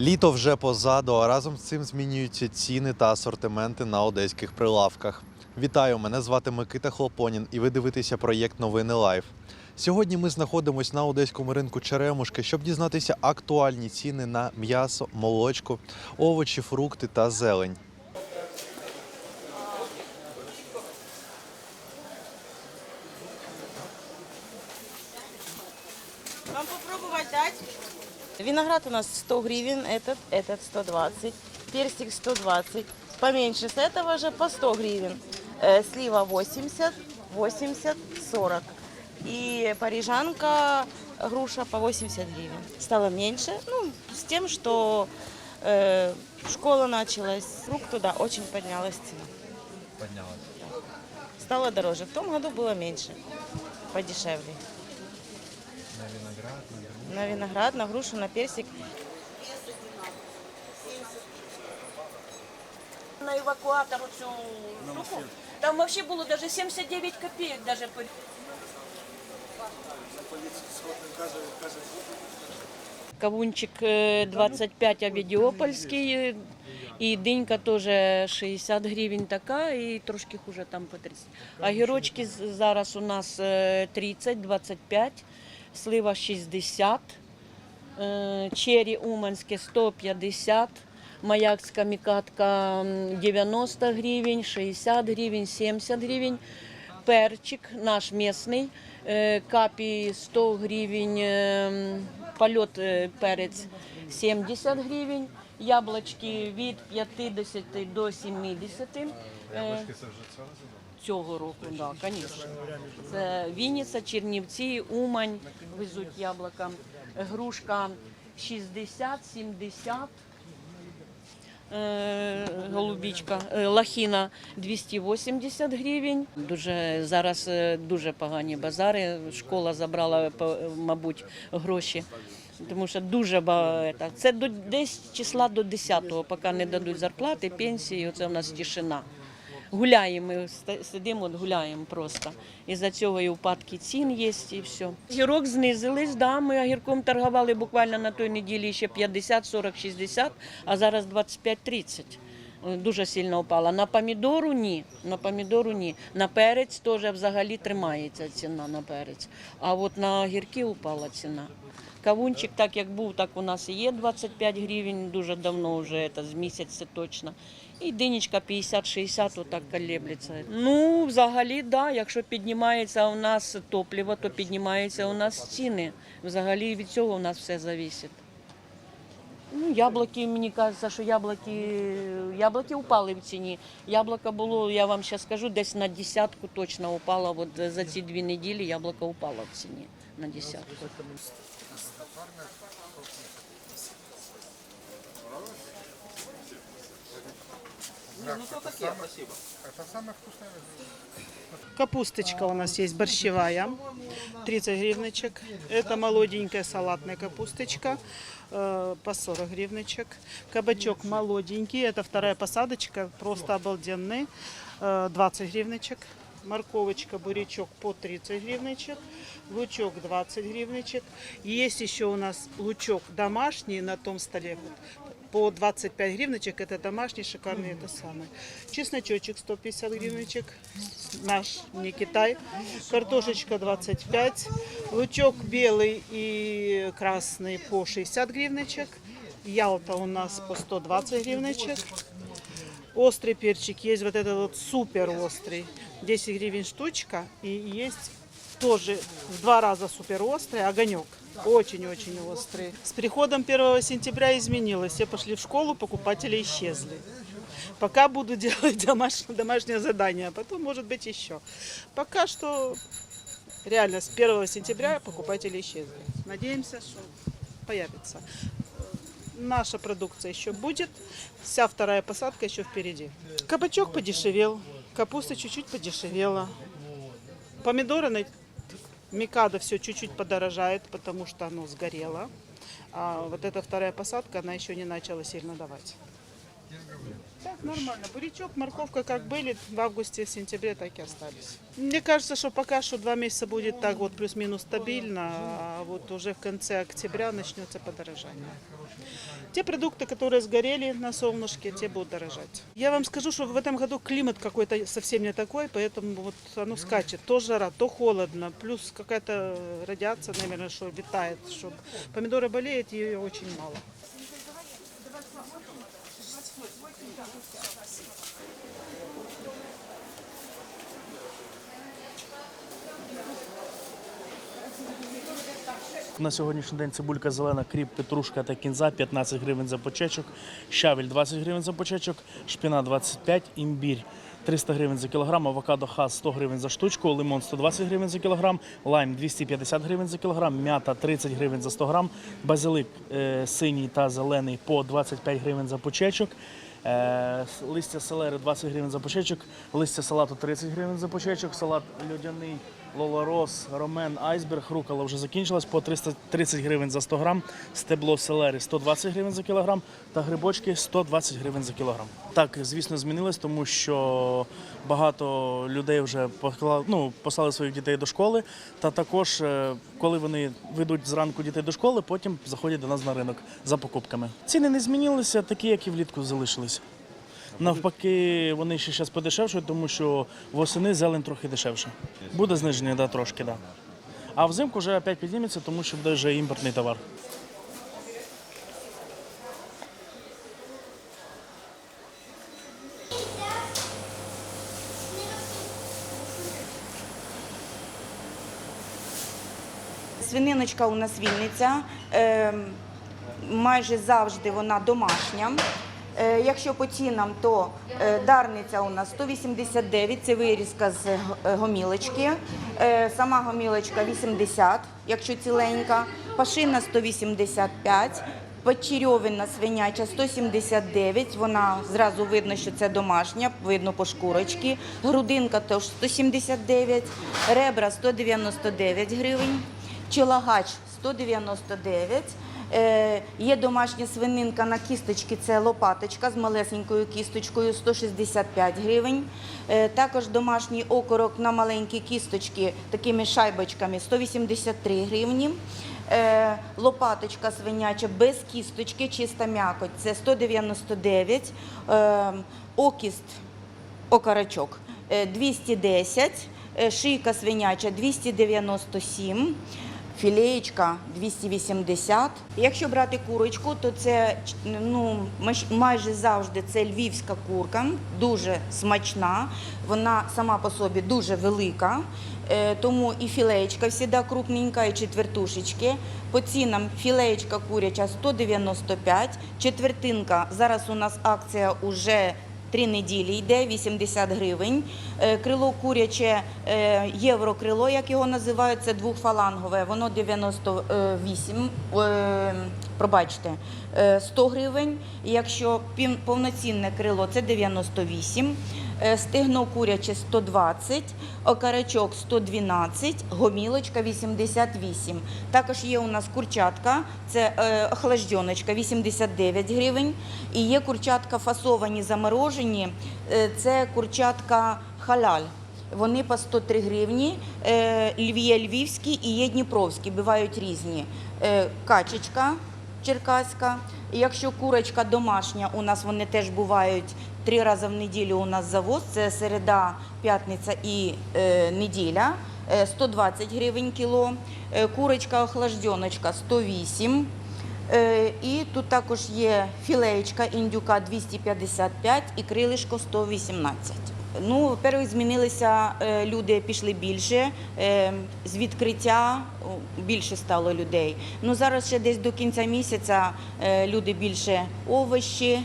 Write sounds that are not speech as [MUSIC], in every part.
Літо вже позаду, а разом з цим змінюються ціни та асортименти на одеських прилавках. Вітаю, мене звати Микита Хлопонін, і ви дивитеся проєкт Новини Лайф. Сьогодні ми знаходимося на одеському ринку Черемушки, щоб дізнатися актуальні ціни на м'ясо, молочко, овочі, фрукти та зелень. Вам попробовать дать? Виноград у нас 100 гривен, этот, этот 120, персик 120. Поменьше с этого же по 100 гривен. Э, слива 80, 80, 40. И парижанка, груша по 80 гривен. Стало меньше, ну, с тем, что э, школа началась, фрукты, да, очень поднялась цена. Поднялось. Стало дороже. В том году было меньше, подешевле. На виноград, На виноград, на виноград, на грушу, на персик. на евакуатор цю штуку. Там вообще було даже 79 копеек даже по Кавунчик е, 25 авідіопольський, е, і динька теж 60 гривень така, і трошки хуже там по 30. А гірочки зараз у нас е, 30, 25, слива 60, е, чері уманське 150, маякська мікатка 90 гривень, 60 гривень, 70 гривень. Перчик наш місний, е, капі 100 гривень, е, польот перець 70 гривень, яблучки від 50 до 70. Е, Цього року, так, да, звісно. Це Вінниця, Чернівці, Умань везуть яблука. Грушка 60, 70. Е, Голубічка, Е, лахіна 280 гривень. Дуже зараз е, дуже погані базари. Школа забрала, мабуть, гроші. Тому що дуже багато. Це до десь числа до 10-го, поки не дадуть зарплати, пенсії. Оце в нас тишина. Гуляємо, сидимо, от гуляємо просто. І за цього і упадки цін є, і все. Гірок знизились, да, ми огірком торгували буквально на той неділі ще 50, 40, 60, а зараз 25-30. Е, Дуже сильно впала. На помідору ні. На помідору ні. На перець теж взагалі тримається ціна на перець. А от на огірки упала ціна. Кавунчик, так як був, так у нас і є 25 гривень, дуже давно вже це, з місяця точно. І динічка 50-60 отак колеблеться. Ну, взагалі, да, якщо піднімається у нас топливо, то піднімаються у нас ціни. Взагалі від цього у нас все залежить. Ну, яблуки, мені кажеться, що яблуки, яблуки упали в ціні. Яблука було, я вам зараз скажу, десь на десятку точно упало. От за ці дві неділі яблуко упало в ціні на десятку. Капусточка у нас есть борщевая, 30 гривночек. Это молоденькая салатная капусточка э, по 40 гривночек. Кабачок молоденький, это вторая посадочка, просто обалденный, э, 20 гривночек. Морковочка, бурячок по 30 гривночек, лучок 20 гривночек. Есть еще у нас лучок домашний на том столе, по 25 гривночек, это домашний, шикарный, это самый. Чесночочек 150 гривночек, наш, не Китай. Картошечка 25, лучок белый и красный по 60 гривночек. Ялта у нас по 120 гривночек. Острый перчик есть, вот этот вот супер острый, 10 гривен штучка. И есть тоже в два раза супер острый огонек. Очень-очень острый. С приходом 1 сентября изменилось. Все пошли в школу, покупатели исчезли. Пока буду [LAUGHS] делать домашнее, домашнее задание, а потом, может быть, еще. Пока что реально с 1 сентября покупатели исчезли. Надеемся, что появится. Наша продукция еще будет, вся вторая посадка еще впереди. Кабачок подешевел, капуста чуть-чуть подешевела. Помидоры Микада все чуть-чуть подорожает, потому что оно сгорело. А вот эта вторая посадка, она еще не начала сильно давать. Так, нормально. Бурячок, морковка как были в августе, в сентябре, так и остались. Мне кажется, что пока что два месяца будет так вот плюс-минус стабильно, а вот уже в конце октября начнется подорожание. Те продукты, которые сгорели на солнышке, те будут дорожать. Я вам скажу, что в этом году климат какой-то совсем не такой, поэтому вот оно скачет. То жара, то холодно, плюс какая-то радиация, наверное, что витает. Что помидоры болеют, и ее очень мало. На сьогоднішній день цибулька зелена, кріп, петрушка та кінза 15 гривень за почечок, щавель 20 гривень за почечок, шпіна 25, імбір 300 гривень за кілограм, авокадо хас 100 гривень за штучку, лимон 120 гривень за кілограм, лайм 250 гривень за кілограм, м'ята 30 гривень за 100 грам, базилик е, синій та зелений по 25 гривень за почечок. Е, Листя селери 20 гривень за почечок, листя салату 30 гривень за почечок, салат льодяний Лоларос, Ромен, Айсберг, рукола вже закінчилась по 330 гривень за 100 грам, стебло селери 120 гривень за кілограм та грибочки 120 гривень за кілограм. Так, звісно, змінилось, тому що багато людей вже поклали, ну, послали своїх дітей до школи. Та також, е, коли вони ведуть зранку дітей до школи, потім заходять до нас на ринок за покупками. Ціни не змінилися, такі, як і влітку залишились. Навпаки, вони ще зараз подешевшують, тому що восени зелень трохи дешевше. Буде зниження, да, трошки, да. А взимку вже опять підніметься, тому що буде вже імпортний товар. Свининочка у нас вільниця. Е, майже завжди вона домашня. Е, якщо по цінам, то е, дарниця у нас 189, це вирізка з е, гомілочки. Сама гомілочка 80, якщо ціленька. Пашина 185. Почерьовина свиняча 179, вона зразу видно, що це домашня, видно по шкурочці. Грудинка теж 179, ребра 199 гривень. Чолагач 199. Е, є домашня свининка на кісточки, це лопаточка з малесенькою кісточкою 165 гривень. Е, також домашній окорок на маленькі кісточки такими шайбочками 183 гривні. Е, лопаточка свиняча без кісточки, чиста м'якоть, це 199. Е, окіст окарачок е, 210, е, шийка свиняча 297, філеєчка 280. Якщо брати курочку, то це ну, майже завжди це львівська курка, дуже смачна, вона сама по собі дуже велика. Е, Тому і філеєчка завжди крупненька, і четвертушечки. По цінам філеєчка куряча 195, четвертинка. Зараз у нас акція уже Три неділі йде 80 гривень. Е, Крило куряче е, єврокрило, як його називають, це двохфалангове, воно 98, е, пробачте, е, 100 гривень. Якщо повноцінне крило, це 98. Е, Стегно куряче 120, окарачок 112, гомілочка 88. Також є у нас курчатка, це е, охлажденочка 89 гривень. І є курчатка фасовані, заморожені, е, це курчатка халяль. Вони по 103 гривні. Є львівські і є дніпровські, бувають різні. Качечка черкаська. І Якщо курочка домашня, у нас вони теж бувають три рази в неділю. У нас завоз це середа, п'ятниця і е, неділя. Е, 120 гривень кіло. Е, Курочка охлажденочка 108. Е, І тут також є філеєчка індюка 255 і крилишко 118. Ну, перше змінилися е, люди, пішли більше. е, З відкриття більше стало людей. Ну зараз ще десь до кінця місяця е, люди більше овощі,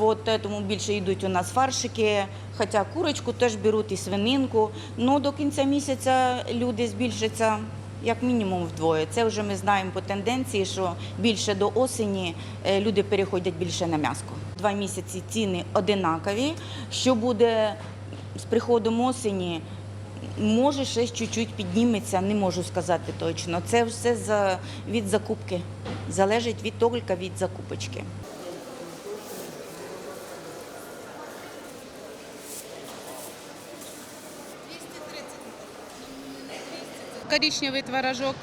от, тому більше йдуть у нас фаршики. Хоча курочку теж беруть і свининку. Ну до кінця місяця люди збільшаться як мінімум вдвоє. Це вже ми знаємо по тенденції, що більше до осені люди переходять більше на м'яско. Два місяці ціни одинакові. Що буде з приходом осені може ще чуть-чуть підніметься, не можу сказати точно. Це все за від закупки. Залежить від тільки від закупочки. Корічневий творожок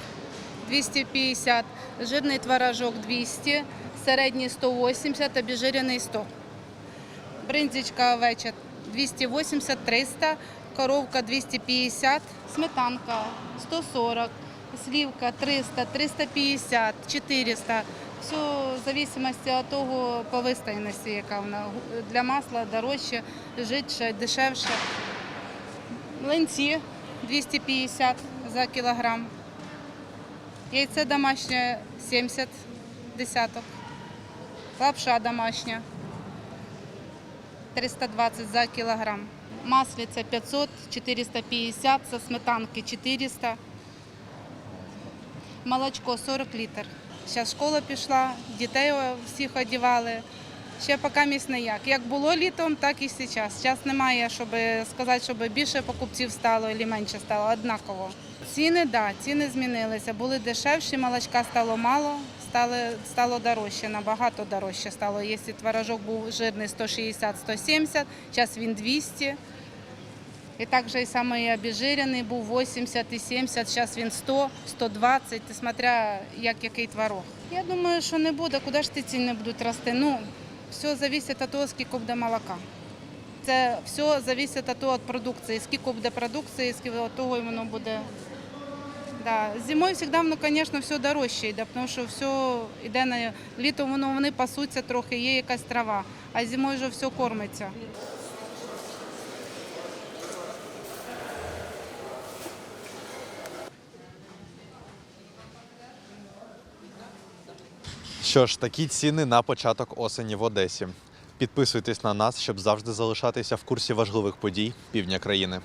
250, жирний творожок 200, середній 180, обіжирений 100. Бринзичка овеча 280-300, коровка 250, сметанка 140, сливка 300, 350, 400. Все в зависимости від того по вистояності, яка вона. Для масла дорожче, жидше, дешевше. Млинці 250 за кілограм. Яйце домашнє 70 десяток. Лапша домашня 320 за кілограм. Маслиця 500, 450, со сметанки 400. Молочко 40 літр. Зараз школа пішла, дітей всіх одягали. Ще поки місць не як. Як було літом, так і зараз. Зараз немає, щоб сказати, щоб більше покупців стало або менше стало, однаково. Ціни, так, да, ціни змінилися. Були дешевші, молочка стало мало, стало, стало дорожче, набагато дорожче стало. Якщо творожок був жирний 160-170, зараз він 200. І так же і саме і обезжирений був 80 і 70, зараз він 100, 120, смотря як який творог. Я думаю, що не буде, куди ж ті ціни будуть рости. Ну, все залежить від того, скільки буде молока. Це все залежить від того від продукції, скільки буде продукції, скільки від того і воно буде. Да. Зимою завжди, ну, звісно, все дорожче йде, тому що все йде на літо, воно вони пасуться трохи, є якась трава, а зимою вже все кормиться. Що ж, такі ціни на початок осені в Одесі. Підписуйтесь на нас, щоб завжди залишатися в курсі важливих подій півдня країни.